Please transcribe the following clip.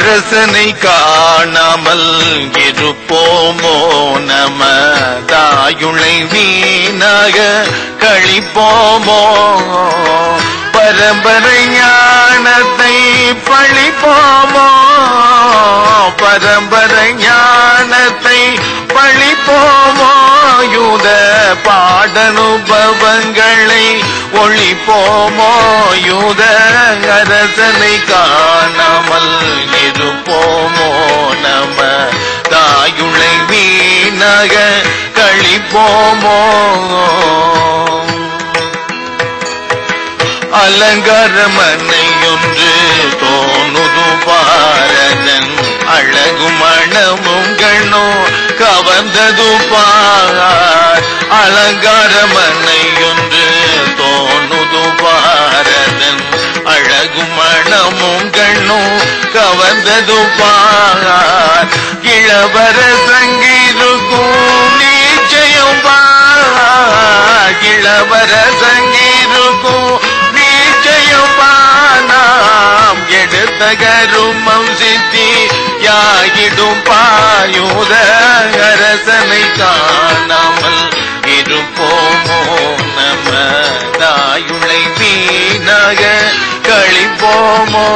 அரசனை காணாமல் இருப்போமோ நம தாயுளை வீணாக கழிப்போமோ? பரம்பரை ஞானத்தை பழிப்போமோ? பரம்பரை ஞானத்தை பழிப்போமோ? யூத பாடனுபவங்களை ஒழிப்போமோ? யூத அரசனை காண இருப்போமோ நம. தாயுளை வீணக கழிப்போமோ. அலங்காரமனையொன்று தோணுது பாரதன் அழகு மனமும் கண்ணோ கவர்ந்தது பார். அலங்காரமனையொன்று தோணுது பாரதன் அழகு மனமும் கண்ணோ மனதுபார் கிழவர சங்கீருக்கும் நீச்சையும் பார் கிழவர சங்கீருக்கும் நீச்சையும் பானாம் எடுத்தகரும் சித்தி யாகிடும் பாயூத அரசனை காணாமல் இருப்போமோ நம தாயுளை வீணாக கழிப்போமோ